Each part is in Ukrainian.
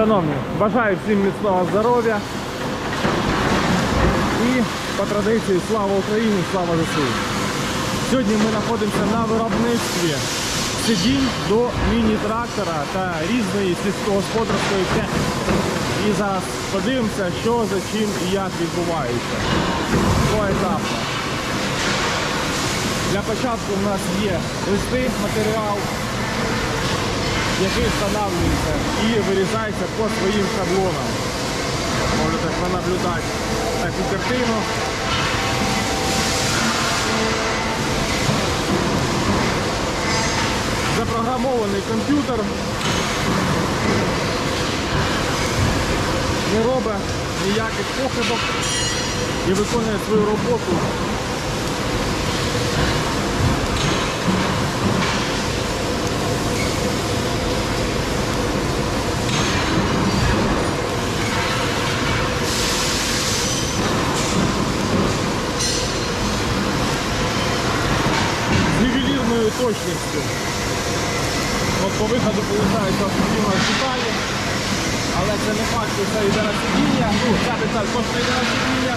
Шановні, бажаю всім міцного здоров'я. І по традиції слава Україні, слава ЗСУ. Сьогодні ми знаходимося на виробництві сидінь до міні-трактора та різної сільськогосподарської техніки. І зараз подивимося, що за чим і як відбувається. Поетапно. Для початку в нас є листи, матеріал, який встановлюється і вирізається по своїм шаблонам. Можете пронаблюдати таку картину. Запрограмований комп'ютер не робить ніяких похибок і виконує свою роботу з ювелірною точністю. От по виходу виходить офіційно деталі, але це не факт, що це йде на сидіння. Ну, ця деталь точно йде на сидіння,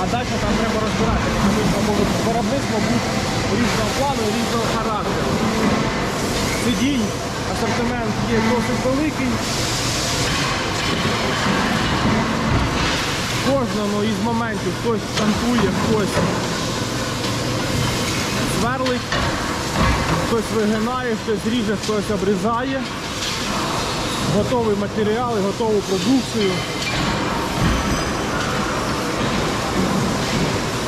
а далі там треба розбирати, тому що можуть виробництво бути різного плану, різного характеру. Сидінь, асортимент є досить великий. Кожному із моментів хтось штампує, хтось сверлить, хтось вигинає, хтось ріже, хтось обрізає. Готовий матеріал готову продукцію.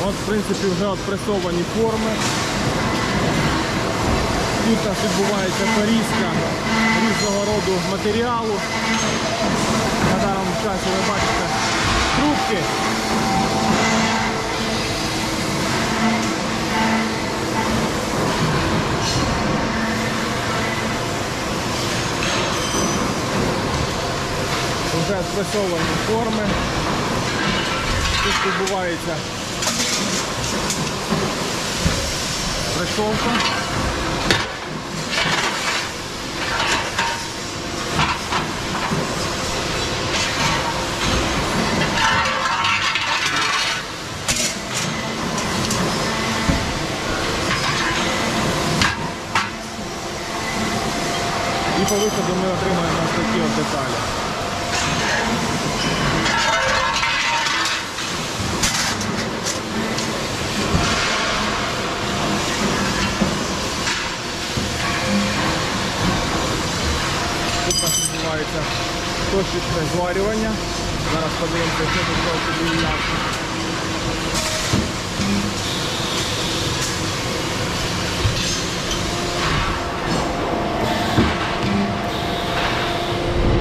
От, в принципі, вже отпресовані форми. Тут відбувається порізка різного роду матеріалу. На даному часі ви бачите трубки. Вже форми. Тут відбувається пресовка. І по виходу ми отримаємо ось такі от деталі. Тут у відбувається точечне зварювання. Зараз подивимося, що тут робить і.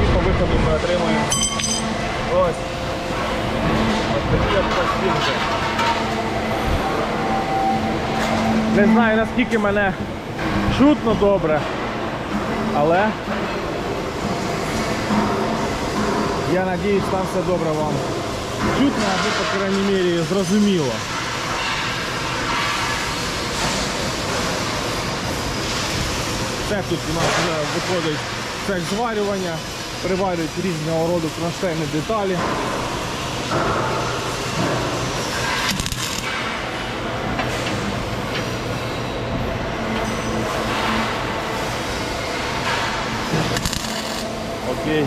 І по виходу ми отримаємо ось ось такі от. Не знаю наскільки мене чутно добре, але я надіюсь, там все добре вам чутно, або, по крайній мірі, зрозуміло. Це тут у нас вже виходить цех зварювання, приварюють різного роду кронштейни деталі. Окей.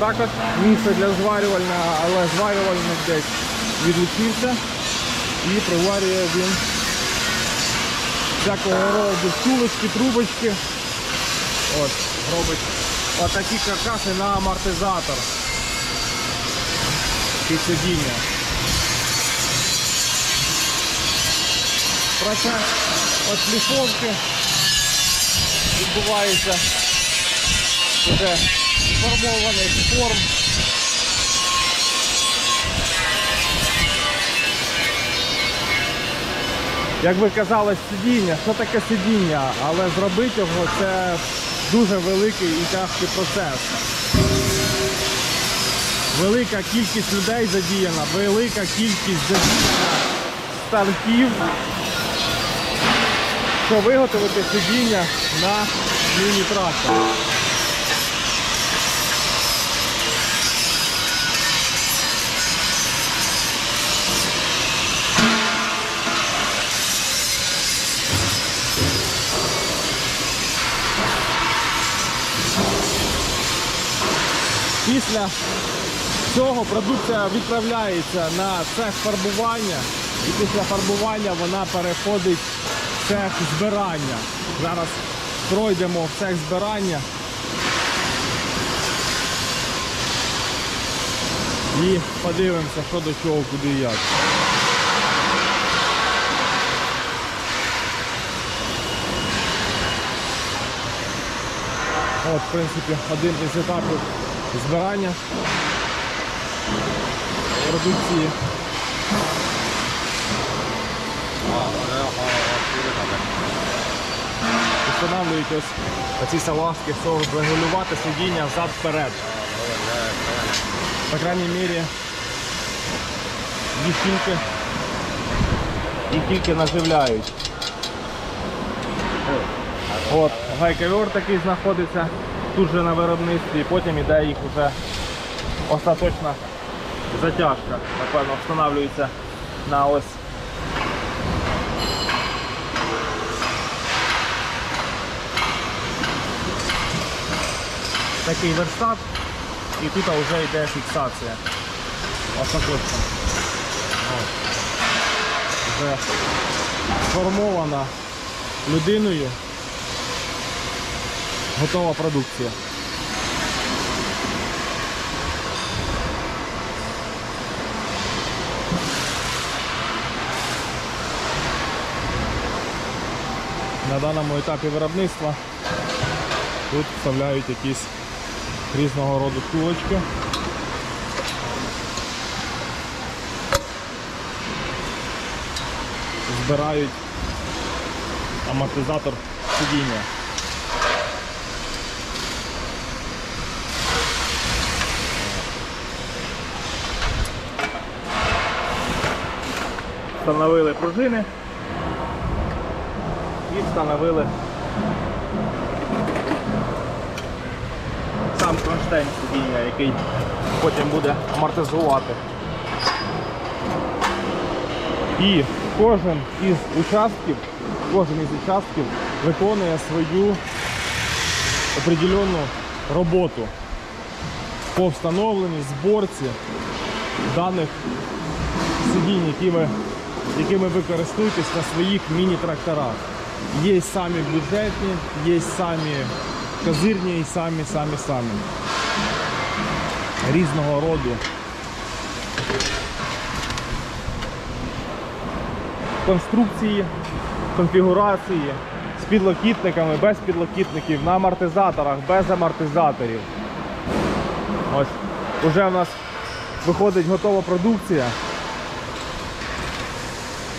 Також місце для зварювального, але зварювальник десь відлучився і приварює він всякого роду стулочки, трубочки. От, робить отакі каркаси на амортизатор під сидіння. Процес отшліфовки відбувається вже сформованих форм. Як ви казали, сидіння, що таке сидіння, але зробити його це дуже великий і тяжкий процес. Велика кількість людей задіяна, велика кількість задіяна станків, щоб виготовити сидіння на міні-трактор. Після цього продукція відправляється на цех фарбування і після фарбування вона переходить в цех збирання. Зараз пройдемо в цех збирання і подивимося, що до чого, куди і як. От, в принципі, один із етапів збирання продукції. Встановлюють ось оці салазки, щоб регулювати сидіння взад-вперед. По крайній мірі, їх тільки, їх тільки наживляють. От, гайковер такий знаходиться тут же на виробництві, потім іде їх вже остаточна затяжка. Напевно, встановлюється на ось. Такий верстат, і тут вже йде фіксація. Остаточна. От. Вже сформована людиною готова продукція. На даному етапі виробництва тут вставляють якісь різного роду втулочки. Збирають амортизатор сидіння. Встановили пружини і встановили сам кронштейн сидіння, який потім буде амортизувати. І кожен із участків, кожен із участків виконує свою определенну роботу по встановленні, зборці даних сидінь, які ви, якими ви користуєтесь на своїх міні-тракторах. Є самі бюджетні, є самі козирні і самі, самі, самі. Різного роду. Конструкції, конфігурації з підлокітниками, без підлокітників, на амортизаторах, без амортизаторів. Ось уже в нас виходить готова продукція.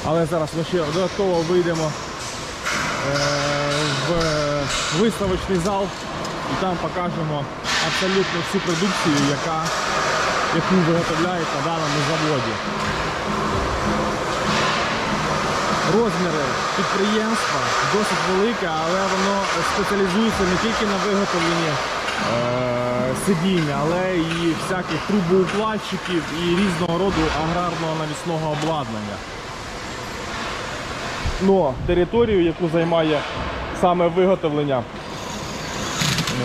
Але зараз ми ще додатково вийдемо е, в виставочний зал і там покажемо абсолютно всю продукцію, яка, яку виготовляють на даному заводі. Розміри підприємства досить велике, але воно спеціалізується не тільки на виготовленні е, сидінь, але і всяких трубоукладчиків і різного роду аграрного навісного обладнання. Но територію, яку займає саме виготовлення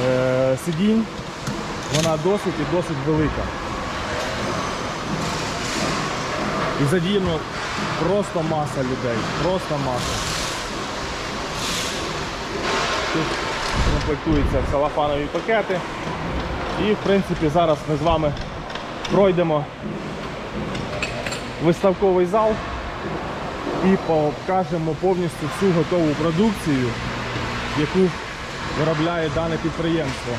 е, сидінь, вона досить і досить велика. І задіяно просто маса людей. Просто маса. Тут комплектуються салафанові пакети. І в принципі зараз ми з вами пройдемо виставковий зал і покажемо повністю всю готову продукцію, яку виробляє дане підприємство.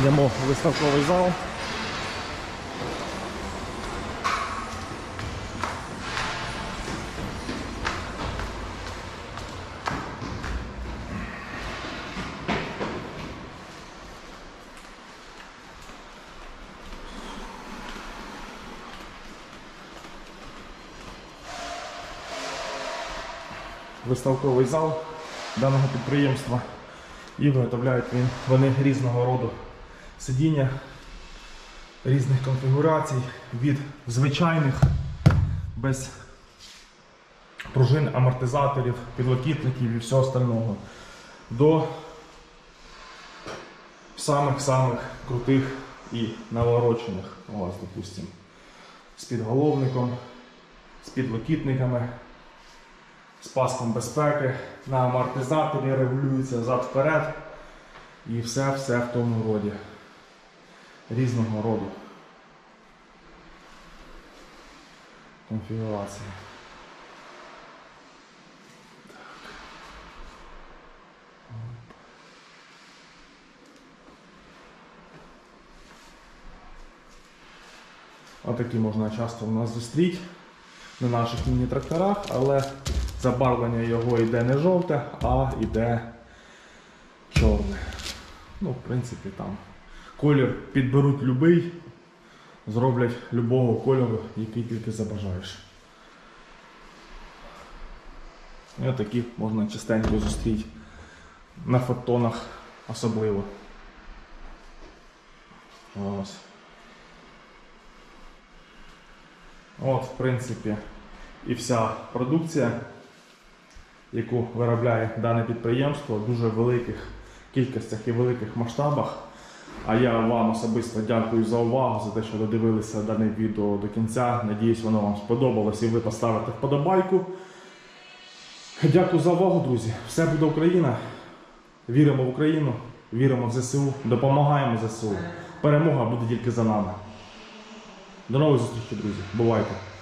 Йдемо в виставковий зал. Виставковий зал даного підприємства і виготовляють вони різного роду сидіння різних конфігурацій від звичайних без пружин, амортизаторів, підлокітників і всього остального до самих-самих крутих і наворочених. У вас, допустимо, з підголовником, з підлокітниками, з паском безпеки, на амортизаторі регулюється зад-вперед. І все-все в тому роді. Різного роду. Конфігурація. Отакі можна часто в нас зустріти на наших міні-тракторах, але забарвлення його йде не жовте, а йде чорне. Ну, в принципі, там колір підберуть любий, зроблять любого кольору, який тільки забажаєш. І такі можна частенько зустріти на фотонах особливо. Ось. От, в принципі, і вся продукція, яку виробляє дане підприємство в дуже великих кількостях і великих масштабах. А я вам особисто дякую за увагу, за те, що додивилися дане відео до кінця. Надіюсь, воно вам сподобалось і ви поставите вподобайку. Дякую за увагу, друзі. Все буде Україна. Віримо в Україну, віримо в ЗСУ, допомагаємо ЗСУ. Перемога буде тільки за нами. До нових зустрічей, друзі. Бувайте!